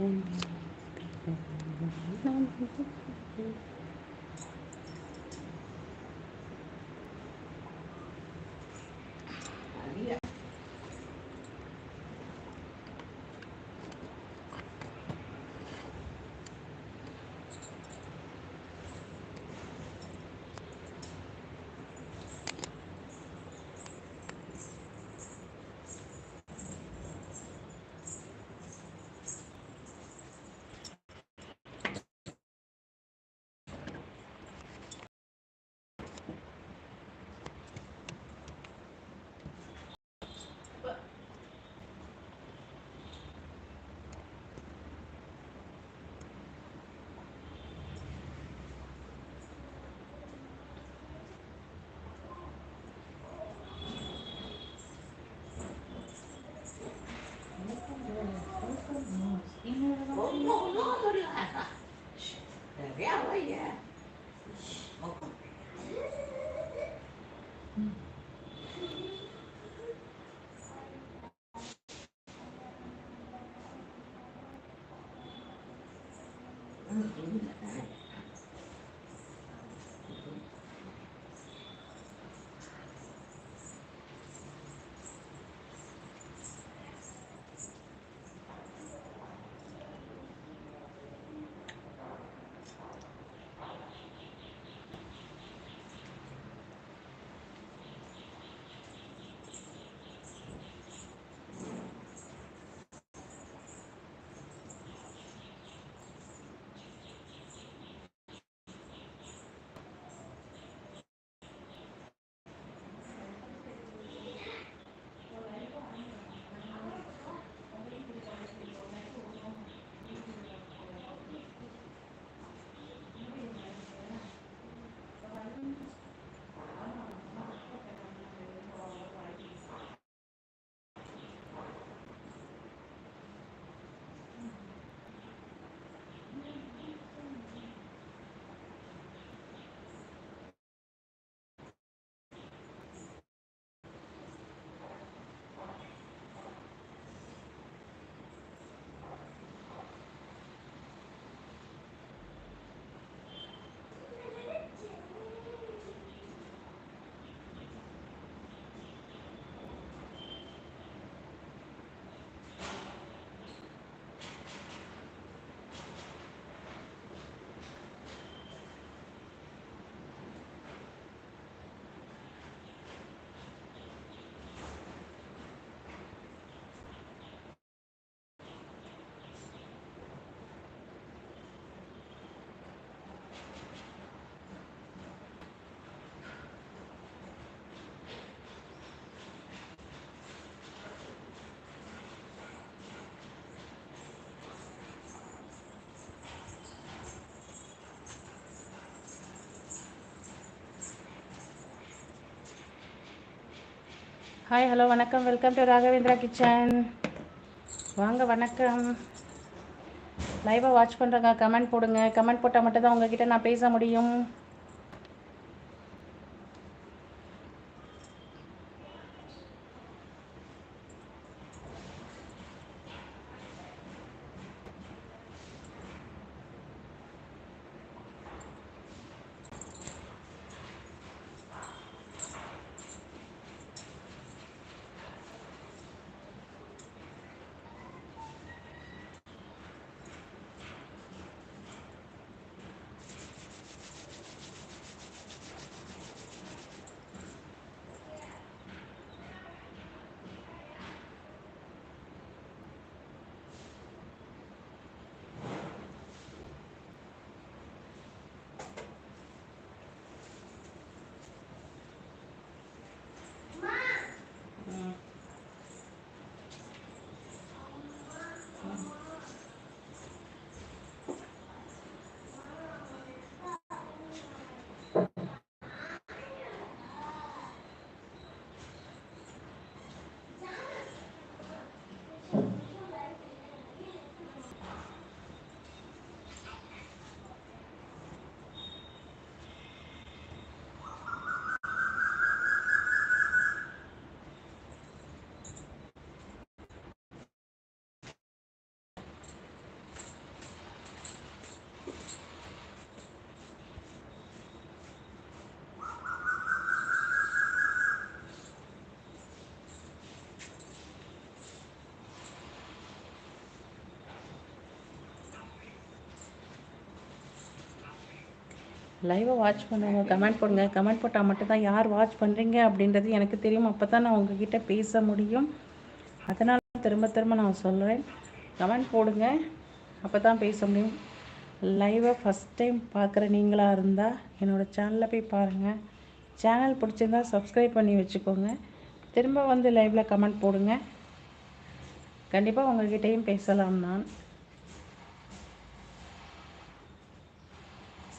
Thank you. Mua? Hi hello வணக்கம். Welcome to Raghavendra kitchen வாங்க வணக்கம். லைவாக வாட்ச் பண்ணுறங்க கமெண்ட் போடுங்க. கமெண்ட் போட்டால் மட்டும்தான் உங்ககிட்ட நான் பேச முடியும். லைவை வாட்ச் பண்ணுங்க கமெண்ட் போடுங்க. கமெண்ட் போட்டால் மட்டும்தான் யார் வாட்ச் பண்ணுறீங்க அப்படின்றது எனக்கு தெரியும். அப்போ தான் நான் உங்ககிட்ட பேச முடியும். அதனால் திரும்ப திரும்ப நான் சொல்கிறேன் கமெண்ட் போடுங்க. அப்போ தான் பேச முடியும். லைவை ஃபஸ்ட் டைம் பார்க்குற நீங்களாக இருந்தால் என்னோடய சேனலில் போய் பாருங்கள் சேனல் பிடிச்சிருந்தா சப்ஸ்கிரைப் பண்ணி வச்சுக்கோங்க. திரும்ப வந்து லைவில் கமெண்ட் போடுங்க. கண்டிப்பாக உங்கள்கிட்டையும் பேசலாம் நான்.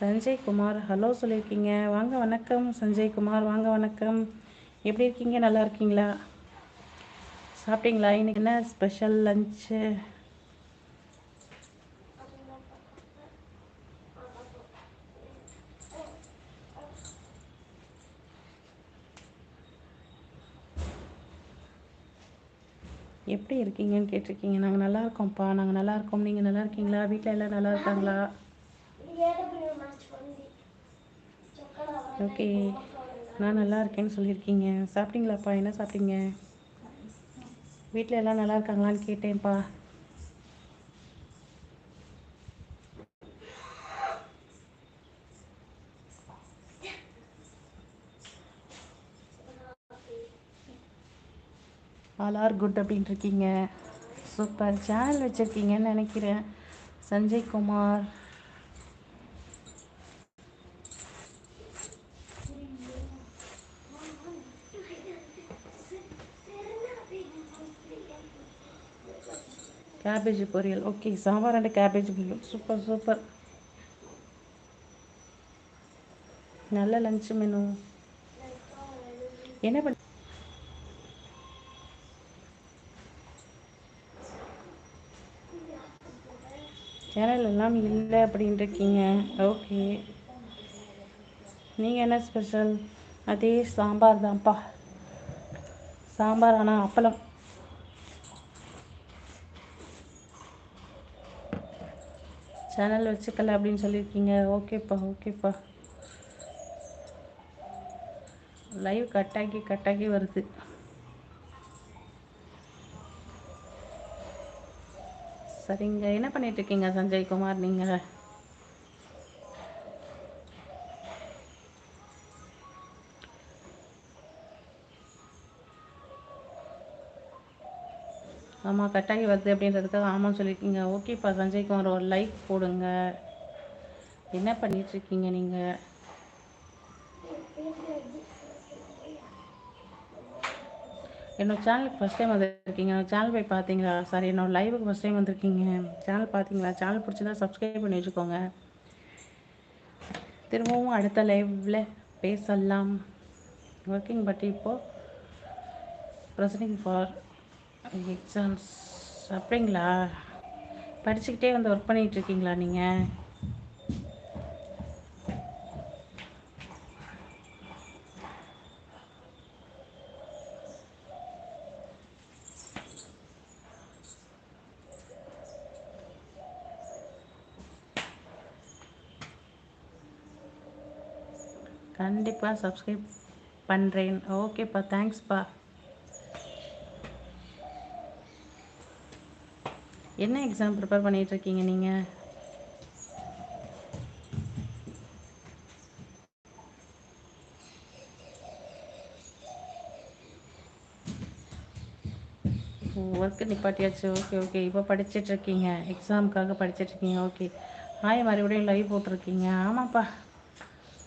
சஞ்சய் குமார் ஹலோ சொல்லியிருக்கீங்க. வாங்க வணக்கம். சஞ்சய் குமார் வாங்க வணக்கம். எப்படி இருக்கீங்க? நல்லா இருக்கீங்களா? சாப்பிட்டீங்களா? இன்னைக்கு என்ன ஸ்பெஷல் லஞ்சு எப்படி இருக்கீங்கன்னு கேட்டிருக்கீங்க. நாங்கள் நல்லா இருக்கோம்ப்பா. நாங்கள் நல்லா இருக்கோம். நீங்கள் நல்லா இருக்கீங்களா? வீட்டில் எல்லாம் நல்லா இருக்காங்களா? ஓகே. நான் நல்லா இருக்கேன்னு சொல்லியிருக்கீங்க. சாப்பிட்டீங்களாப்பா? என்ன சாப்பிட்டீங்க? வீட்டில் எல்லாம் நல்லா இருக்காங்களான்னு கேட்டேன்ப்பா. ஆல் ஆர் குட் அப்படின்ட்டு இருக்கீங்க. சூப்பர் சேனல் வச்சுருக்கீங்கன்னு நினைக்கிறேன். சஞ்சய் குமார். கேபேஜ் பொரியல். ஓகே சாம்பார் அண்ட் கேபேஜ் பொரியல். சூப்பர் சூப்பர் நல்ல லஞ்ச் மெனு என்ன பண்ண சேனல் எல்லாம் இல்லை அப்படின்ட்டு இருக்கீங்க ஓகே நீங்கள் என்ன ஸ்பெஷல் அதே சாம்பார் தான்ப்பா சாம்பார் ஆனால் அப்பளம். சேனல் வச்சுக்கல அப்படின்னு சொல்லியிருக்கீங்க. ஓகேப்பா ஓகேப்பா. லைவ் கட்டாக்கி கட்டாக்கி வருது. சரிங்க என்ன பண்ணிட்டு இருக்கீங்க சஞ்சய் குமார் நீங்கள் ஆமாம் கட்டாகி வருது அப்படின்றதுக்காக ஆமாம் சொல்லியிருக்கீங்க ஓகேப்பா சஞ்சய்குமார் ஒரு லைக் போடுங்க. என்ன பண்ணிகிட்ருக்கீங்க நீங்கள் என்னோட சேனலுக்கு ஃபஸ்ட் டைம் வந்திருக்கீங்க. சேனல் போய் பார்த்தீங்களா சாரி என்னோட லைவுக்கு ஃபஸ்ட் டைம் வந்திருக்கீங்க. சேனல் பார்த்தீங்களா சேனல் பிடிச்சிருந்தா சப்ஸ்கிரைப் பண்ணி வச்சுக்கோங்க. திரும்பவும் அடுத்த லைவில் பேசலாம். ஒர்க்கிங் பட் இப்போது ப்ரெசனிங் ஃபார் எக்ஸாம்ஸ் அப்படிங்களா படிச்சுக்கிட்டே வந்து ஒர்க் பண்ணிகிட்ருக்கீங்களா நீங்கள் கண்டிப்பாக சப்ஸ்கிரைப் பண்ணுறேன் ஓகேப்பா தேங்க்ஸ்ப்பா என்ன எக்ஸாம் ப்ரிப்பேர் பண்ணிகிட்ருக்கீங்க நீங்கள் ஒர்க்கு நிப்பாட்டியாச்சு. ஓகே ஓகே இப்போ படிச்சிட்ருக்கீங்க எக்ஸாமுக்காக படிச்சிட்ருக்கீங்க ஓகே ஹாய் மறுபடியும் லைவ் போட்டிருக்கீங்க. ஆமாப்பா.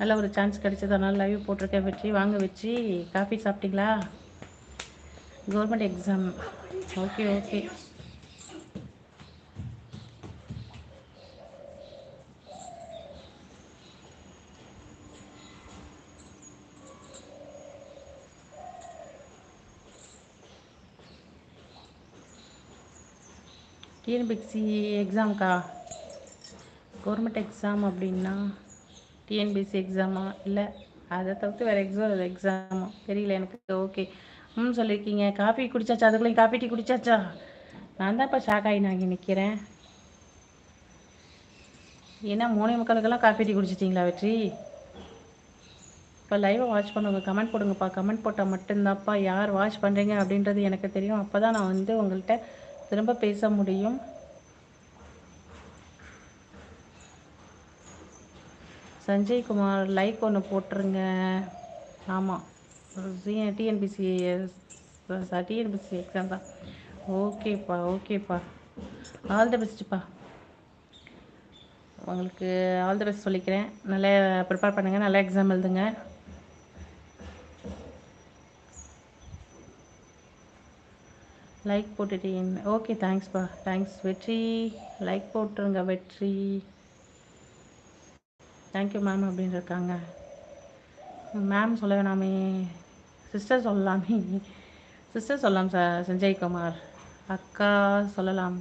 நல்ல ஒரு சான்ஸ் கிடச்சது அதனால் லைவ் போட்டிருக்கேன். வெற்றி வாங்க வச்சு காஃபி சாப்பிட்டீங்களா? Government exam okay okay TNPSC எக்ஸாம்க்கா government exam அப்படின்னா டிஎன்பிஎஸ்சி எக்ஸாமா இல்லை அதை தவிர்த்து வேறு எக்ஸாம் எக்ஸாமா தெரியல எனக்கு ஓகே ம் சொல்லியிருக்கீங்க காஃபி குடிச்சாச்சா? அதுக்குள்ளேயும் காஃபி டீ குடிச்சாச்சா? நான் தான் இப்போ ஷாக் ஆகி நான் இங்கே நிற்கிறேன் ஏன்னா மூணே மக்களுக்கெல்லாம் காஃபி டீ குடிச்சிட்டிங்களா வெற்றி? இப்போ லைவை வாட்ச் பண்ணுங்க. கமெண்ட் போடுங்கப்பா. கமெண்ட் போட்டால் மட்டும்தான்ப்பா. யார் வாட்ச் பண்ணுறீங்க அப்படின்றது எனக்கு தெரியும். அப்போ தான் நான் வந்து உங்கள்கிட்ட திரும்ப பேச முடியும். சஞ்சய் குமார் லைக் ஒன்று போட்டுருங்க. ஆமாம் டிஎன்பிசி டிஎன்பிசி எக்ஸாம் தான். ஓகேப்பா ஓகேப்பா ஆல் த பெஸ்ட்டுப்பா உங்களுக்கு ஆல் த பெஸ்ட் சொல்லிக்கிறேன். நல்லா ப்ரிப்பேர் பண்ணுங்கள் நல்லா எக்ஸாம் எழுதுங்க. லைக் போட்டுட்டீங்க. ஓகே தேங்க்ஸ்ப்பா தேங்க்ஸ் வெற்றி. லைக் போட்டுருங்க வெற்றி. தேங்க்யூ மேம் அப்படின்னு இருக்காங்க. மேம் சொல்ல வேணாமே. சிஸ்டர் சொல்லலாமே. சிஸ்டர் சொல்லலாம் சார் சஞ்சய்குமார் அக்கா சொல்லலாம்.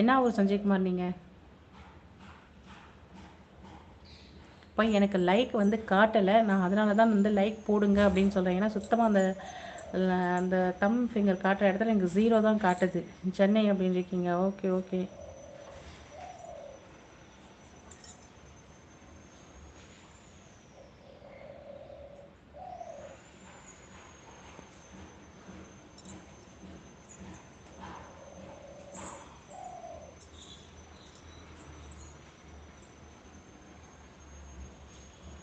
என்ன ஊர் சஞ்சய்குமார் நீங்கள் இப்போ எனக்கு லைக் வந்து காட்டலை. நான் அதனால தான் வந்து லைக் போடுங்க அப்படின்னு சொல்கிறேன் ஏன்னா சுத்தமாக அந்த அந்த தம் ஃபிங்கர் காட்டுற இடத்துல எனக்கு ஜீரோ தான் காட்டுது. சென்னை அப்படின்னு இருக்கீங்க. ஓகே ஓகே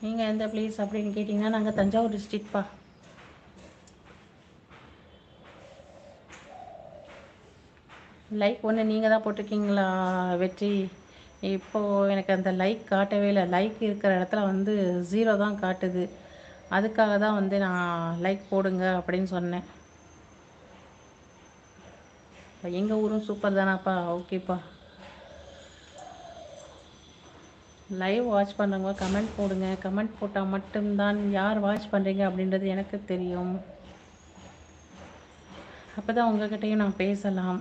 நீங்கள் எந்த பிளேஸ் அப்படின்னு கேட்டிங்கன்னா நாங்கள் தஞ்சாவூர் டிஸ்ட்ரிக்ட்பா லைக் ஒன்று நீங்கள் தான் போட்டிருக்கீங்களா வெற்றி? இப்போது எனக்கு அந்த லைக் காட்டவே இல்லை. லைக் இருக்கிற இடத்துல வந்து ஜீரோ தான் காட்டுது. அதுக்காக தான் வந்து நான் லைக் போடுங்க அப்படின்னு சொன்னேன். எங்கள் ஊரும் சூப்பர் தானாப்பா. ஓகேப்பா லைவ் வாட்ச் பண்ணுறவங்க கமெண்ட் போடுங்க. கமெண்ட் போட்டால் மட்டும்தான் யார் வாட்ச் பண்ணுறீங்க அப்படின்றது எனக்கு தெரியும். அப்போ தான் உங்ககிட்டையும் நான் பேசலாம்.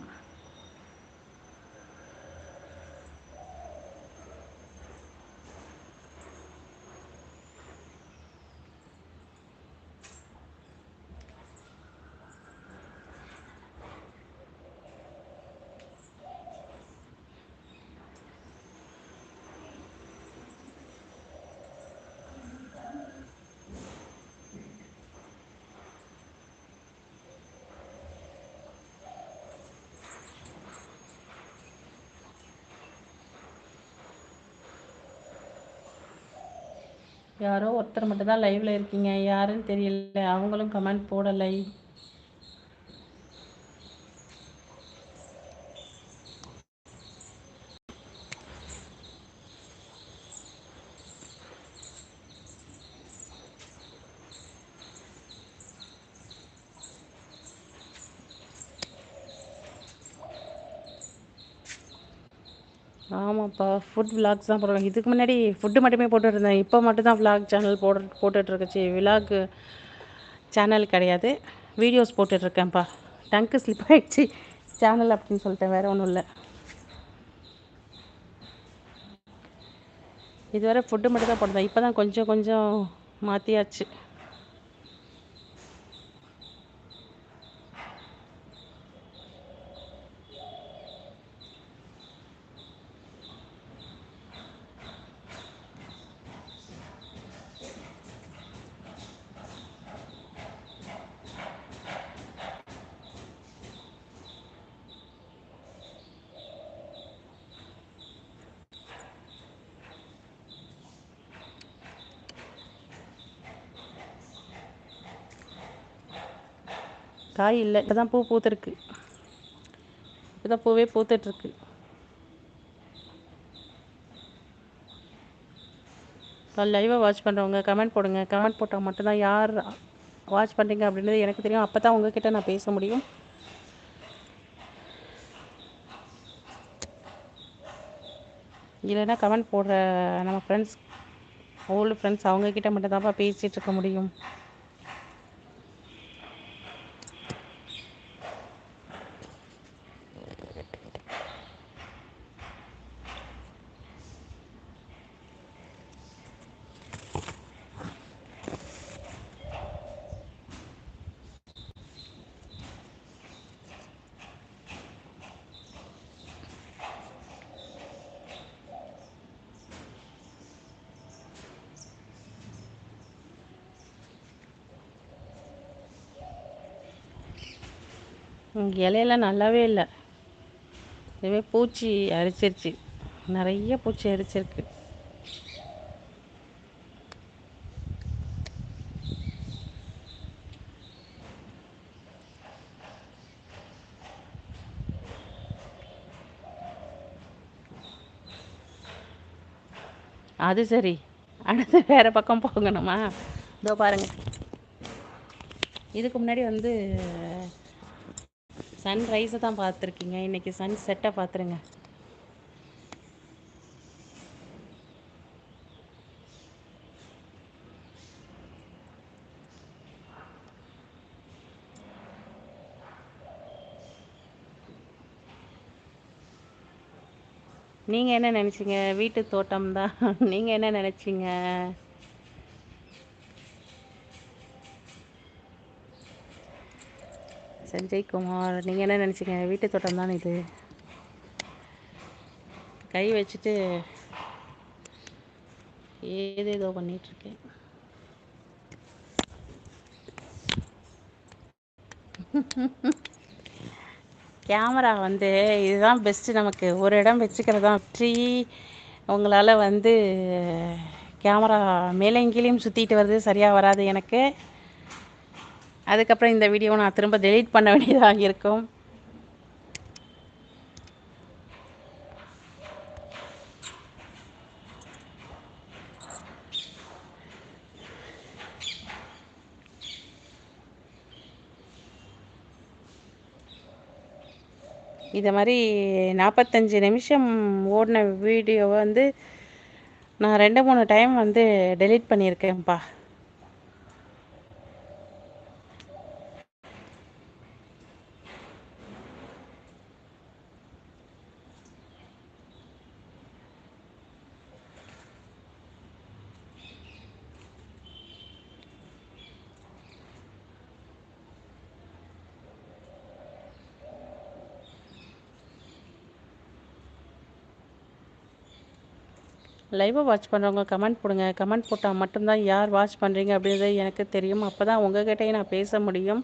யாரோ ஒருத்தர் மட்டும் தான் இருக்கீங்க. யாருன்னு தெரியல. அவங்களும் கமெண்ட் போடலை. இப்போ ஃபுட் விலாக்ஸ் தான் போடுவாங்க இதுக்கு முன்னாடி ஃபுட்டு மட்டுமே போட்டுருந்தேன் இப்போ மட்டும் தான் விலாக் சேனல் போட போட்டுட்ருக்கச்சு விலாக் சேனல் கிடையாது. வீடியோஸ் போட்டுட்ருக்கேன்ப்பா டங்க்கு ஸ்லிப் ஆகிடுச்சு சேனல் அப்படின்னு சொல்லிட்டேன். வேறு ஒன்றும் இல்லை. இதுவரை ஃபுட்டு மட்டும் தான் போடுறேன் இப்போ தான் கொஞ்சம் கொஞ்சம் மாற்றியாச்சு காய் இல்லை. இப்போ தான் பூ பூத்துருக்கு. இப்போ தான் பூவே பூத்துட்ருக்கு. லைவாக வாட்ச் பண்ணுறவங்க கமெண்ட் போடுங்க. கமெண்ட் போட்டால் மட்டும்தான் யார் வாட்ச் பண்ணுறீங்க அப்படின்றது எனக்கு தெரியும். அப்போ தான் உங்ககிட்ட நான் பேச முடியும். இல்லைன்னா கமெண்ட் போடுற நம்ம ஃப்ரெண்ட்ஸ் ஓல்டு ஃப்ரெண்ட்ஸ் அவங்கக்கிட்ட மட்டும் தான்ப்பா பேசிகிட்டு இருக்க முடியும். இலையெல்லாம் நல்லாவே இல்லை. இதுவே பூச்சி அரிச்சிருச்சு. நிறைய பூச்சி அடிச்சிருக்கு அது சரி. அடுத்து வேறு பக்கம் போகணுமா? இதோ பாருங்கள் இதுக்கு முன்னாடி வந்து சன் ரைஸை தான் பார்த்துருக்கீங்க. இன்றைக்கி சன் செட்டை பார்த்துருங்க. நீங்கள் என்ன நினச்சிங்க? வீட்டு தோட்டம் தான் நீங்கள் என்ன நினச்சிங்க? சஞ்சய் குமார் நீங்கள் என்ன நினச்சிங்க? வீட்டு தோட்டம் தான் இது? கை வச்சுட்டு ஏதேதோ பண்ணிகிட்ருக்கேன் கேமரா வந்து இதுதான் பெஸ்ட்டு நமக்கு. ஒரு இடம் வச்சுக்கிறது தான் ட்ரீ உங்களால் வந்து கேமரா மேலேயும் கீழேயும் சுற்றிட்டு வருது சரியாக வராது எனக்கு. அதுக்கப்புறம் இந்த வீடியோவை நான் திரும்ப டெலீட் பண்ண வேண்டியதாக இருக்கும். இதை மாதிரி நாற்பத்தஞ்சு நிமிஷம் ஓடின வீடியோவை வந்து நான் ரெண்டு மூணு டைம் வந்து டெலீட் பண்ணியிருக்கேன்ப்பா. லைவை வாட்ச் பண்ணுறவங்க கமெண்ட் போடுங்க. கமெண்ட் போட்டால் மட்டும்தான் யார் வாட்ச் பண்ணுறீங்க அப்படின்றது எனக்கு தெரியும். அப்போ தான் உங்ககிட்டயே நான் பேச முடியும்.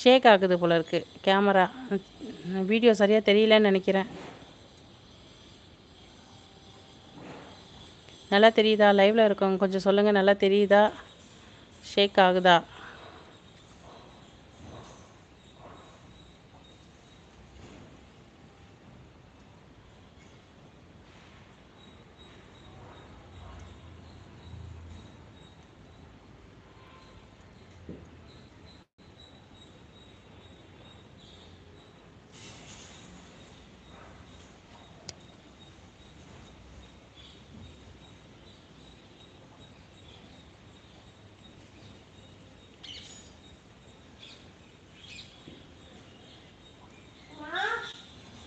ஷேக் ஆகுது போல இருக்குது கேமரா வீடியோ சரியாக தெரியலன்னு நினைக்கிறேன். நல்லா தெரியுதா? லைவில் இருக்கவங்க கொஞ்சம் சொல்லுங்கள் நல்லா தெரியுதா? ஷேக் ஆகுதா?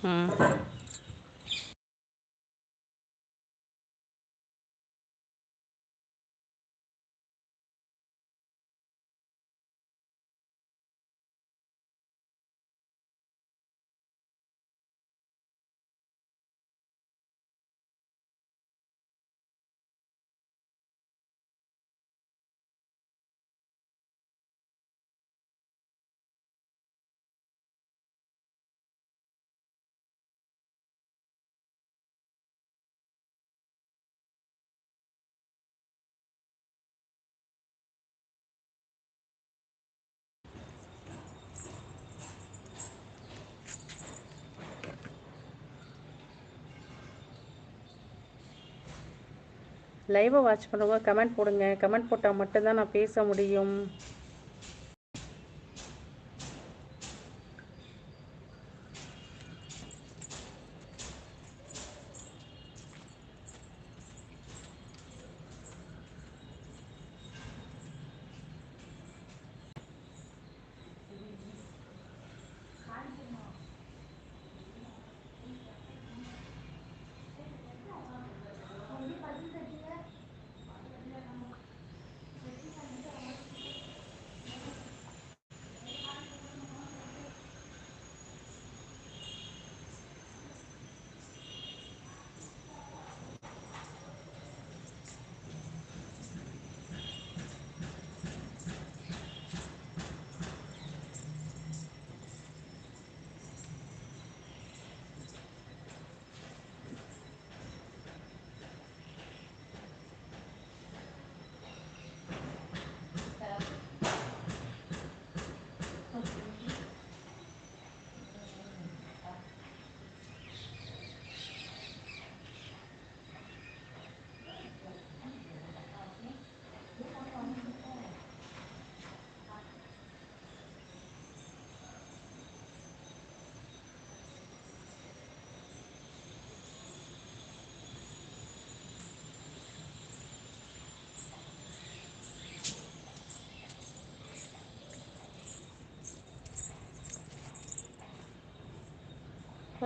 ம் லைவை வாட்ச் பண்ணுங்கள் கமெண்ட் போடுங்க. கமெண்ட் போட்டால் மட்டும்தான் நான் பேச முடியும்.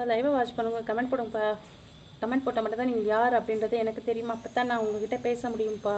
லைவை வாட்ச் பண்ணுங்க. கமெண்ட் போடுங்கப்பா. கமெண்ட் போட்டால் மட்டும் தான் நீங்கள் யார் அப்படின்றது எனக்கு தெரியுமா? அப்போ தான் நான் உங்ககிட்ட பேச முடியும்ப்பா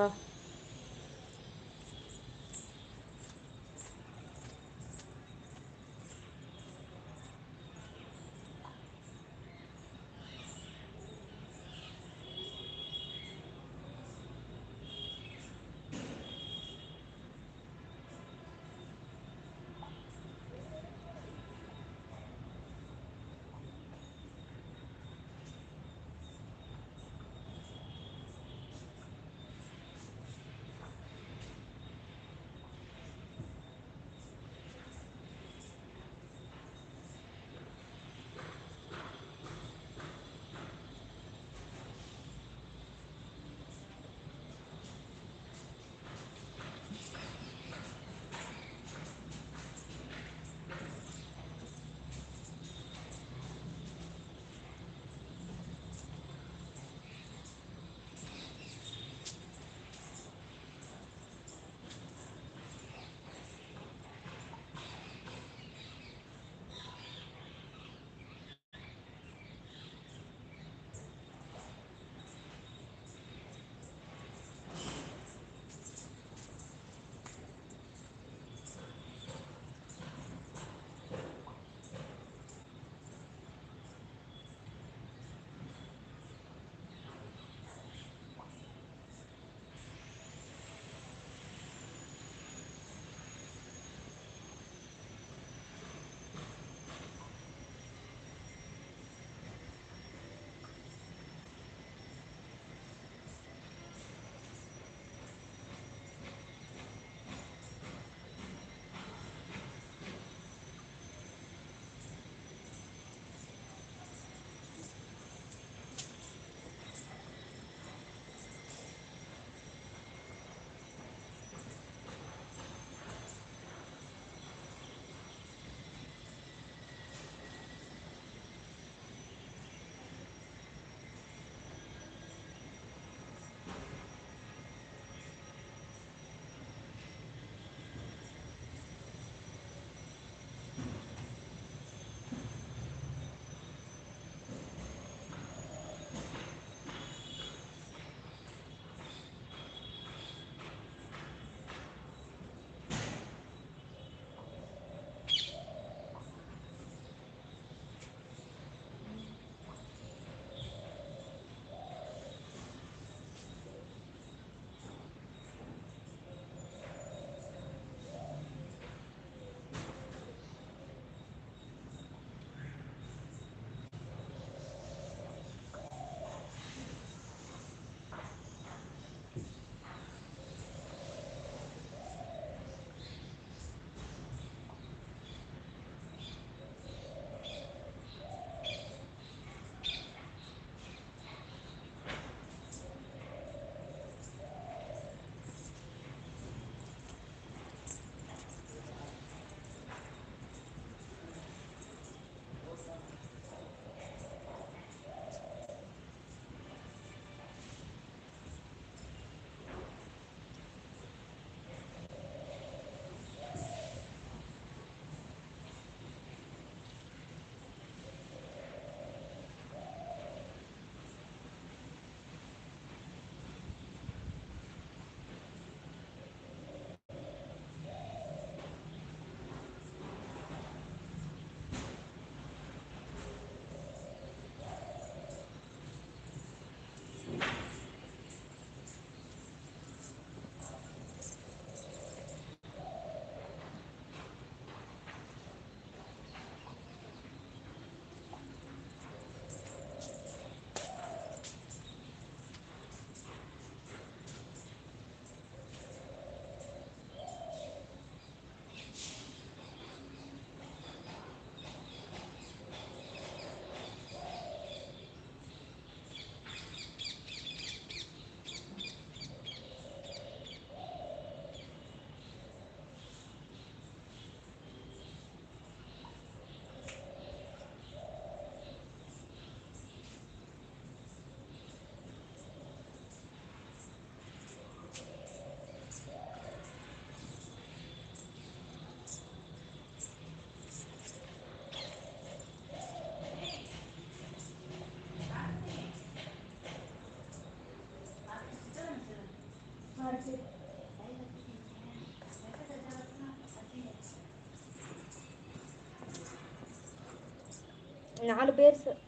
நாலு பேர் சார்